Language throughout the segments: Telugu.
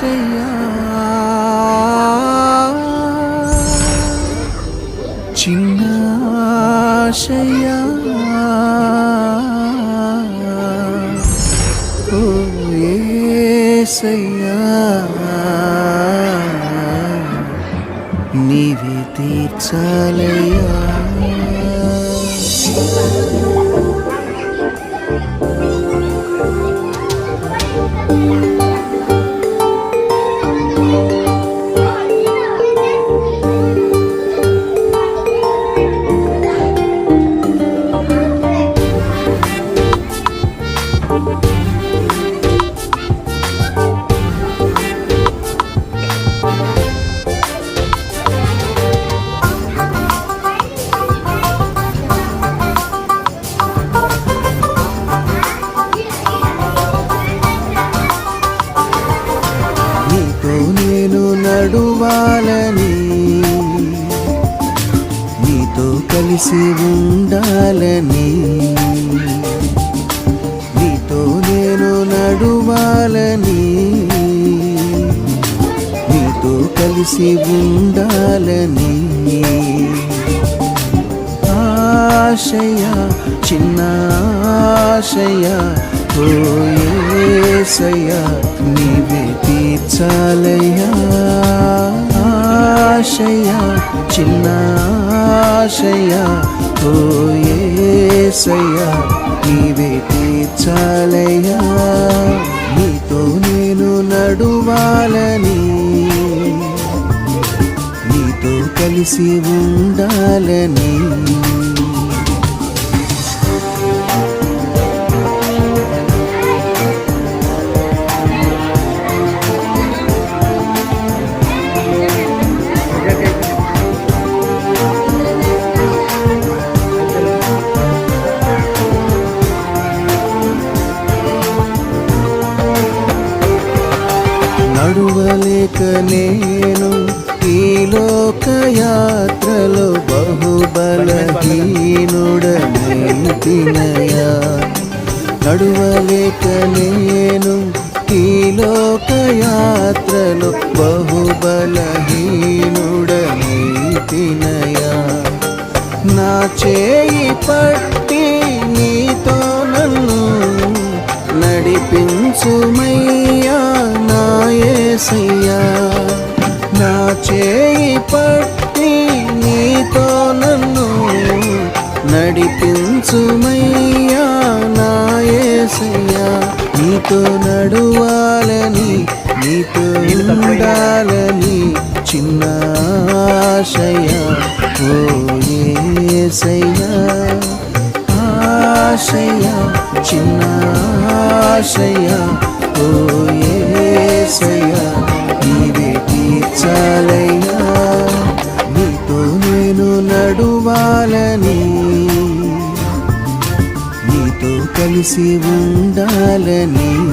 ఆశయా చిన్న కలిసి ఉండాలని. నీతో నేను నడువాలని. నీతో కలిసి ఉండాలని. ఆశయ చిన్న ఆశయ ఓ నీవే తీర్చాలయ్యా. ఆశయ్యా చిన్న ఆశయ్యా. ఓ నీవే తీర్చాలయ్యా. నీతో నేను నడువాలని నీతో కలిసి ఉండాలని. నడువలేక నేను ఈ లోక యాత్రలో బహుబలహీనుడనైతినయా. నడువలేక నేను ఈ లోక యాత్రలో బహుబలహీనుడనైతినయా. నా చేయి పట్టి నీతో నన్ను నడిపించుమయ్య. యేసయ్యా నా చేయి పట్టి నీతో నన్ను నడిపించుమయ్యా నా ఏసయ్యా. నీతో నడువాలని నీతో ఉండాలని చిన్న ఆశయ ఓ ఏసయ్యా ఆశయ చిన్న ఆశయ కలిసి ఉండాలని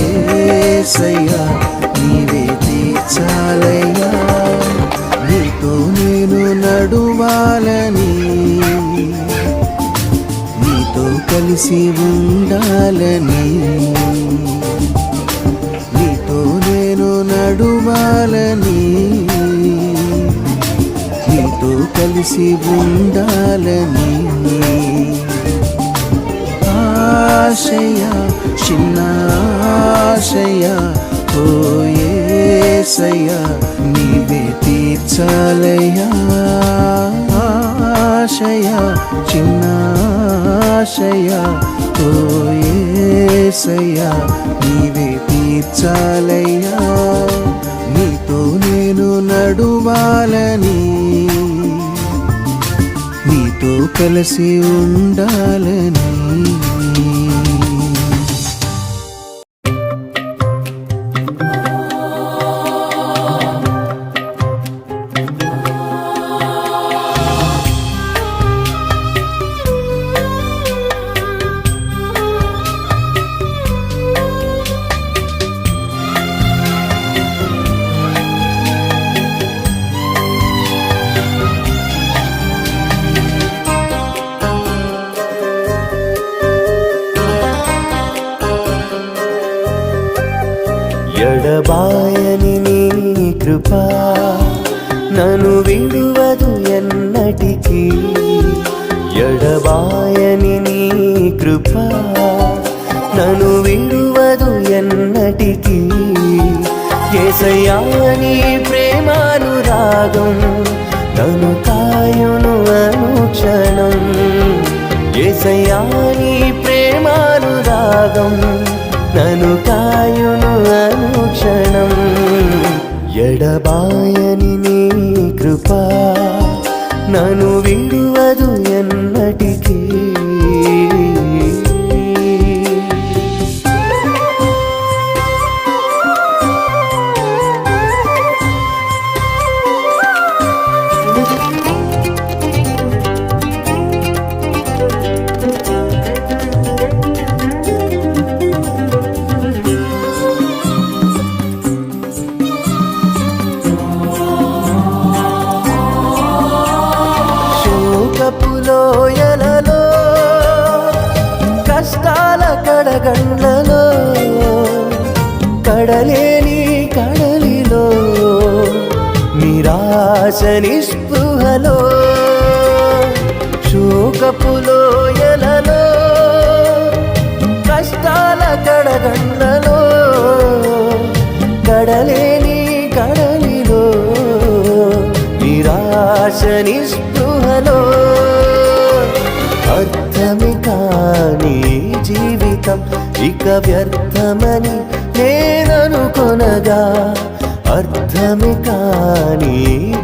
ఏసయ్యా నీవే తీర్చాలయ్యా. నీతో నేను నడువాలని నీతో కలిసి ఉండాలని నీతో నేను నడువాలని నీతో కలిసి ఉండాలని. ఆశయా ఆశయ ఓయేసయ్య నీవే తీర్చాలయ్యా. ఆశయ చిన్న ఆశయ ఓయేసయ్య నీవే తీర్చాలయ్యా. నీతో నేను నడువాలని నీతో కలిసి ఉండాలని. ఆయని నీ కృప నను విడువదు ఎన్నటికీ. ఏసయ్యా ప్రేమానురాగం నను కాయును అనుక్షణం. ఏసయ్యా ప్రేమానురాగం నను కాయును అనుక్షణం. ఎడబాయని నీ కృప నను విడువదు కష్టాల కడగండ్లలో కడలేని కడలిలో నిరాశ నిస్పృహలో శోకపులో ఎలలో కష్టాల కడగండ్లలో కడలేని కడలిలో నిరాశ నిస్పృహలో. ఇక వ్యర్థమని నేననుకొనగా అర్థమే కాని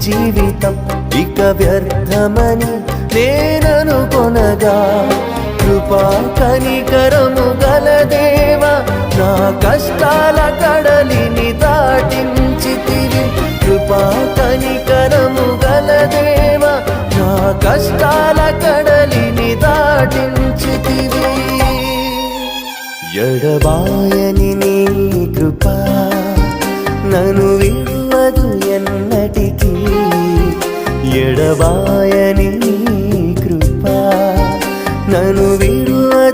జీవితం. ఇక వ్యర్థమని నేననుకొనగా కృపా కనికరము గలదేవా నా కష్టాల కడలిని దాటించితివి. కృపా కనికరము గలదేవా నా కష్టాల కడలిని ఎడబాయని నీ కృప నను విడువదు ఎన్నటికీ. ఎడబాయని నీ కృప నను విడువదు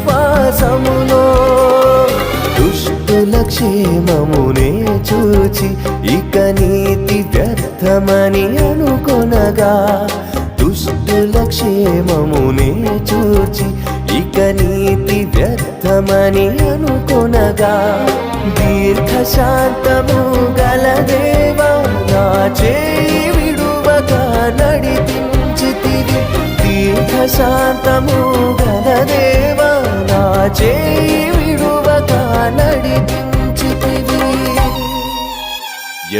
విశ్వాసములో దుష్టుల క్షేమమునే చూచి ఇక నీతి వ్యర్థమని అనుకొనగా దుష్టుల క్షేమమునే చూచి ఇక నీతి వ్యర్థమని అనుకొనగా దీర్ఘ శాంతము గల దేవా నా చేయి విడువక నడిపించితివి. దీర్ఘ శాంతము చేయి విడువక నడిపించితివి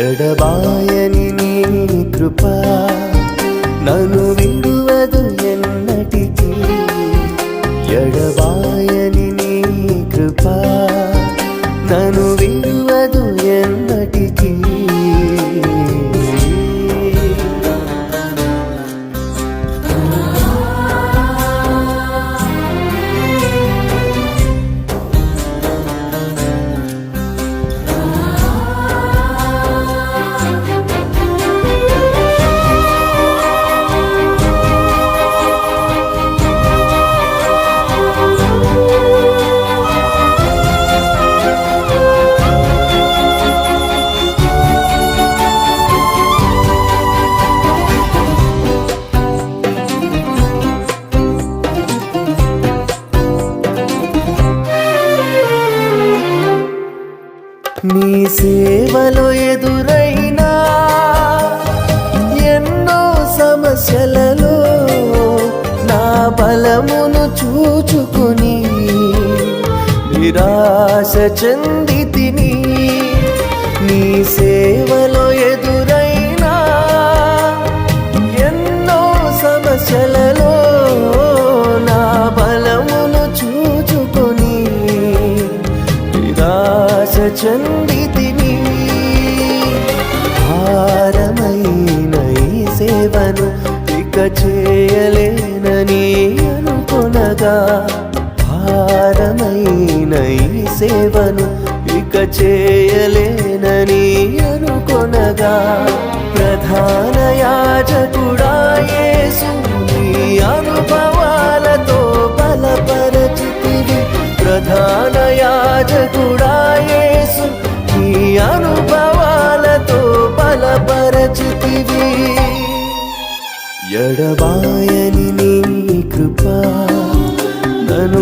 ఎడబాయని నీ కృప నను విడువదు దోచుకొని నిరాశ చెంది తిని నీ సేవలో ఎదురైనా ఎన్నో సమస్యలలో నా బలమును చూచుకొని నిరాశ చెంది తిని భారమైన ఈ సేవను ఇక చేయలేనని ఉండగా భారమైన ఈ సేవను ఇక చేయలేనని అనుకొనగా ప్రధాన యాజకుడా యేసు నీ అనుభవాలతో బలపరచితివి. ప్రధాన యాజకుడా యేసు నీ అనుభవాలతో బలపరచితివి. ఎడబాయని నీ కృపా నన్ను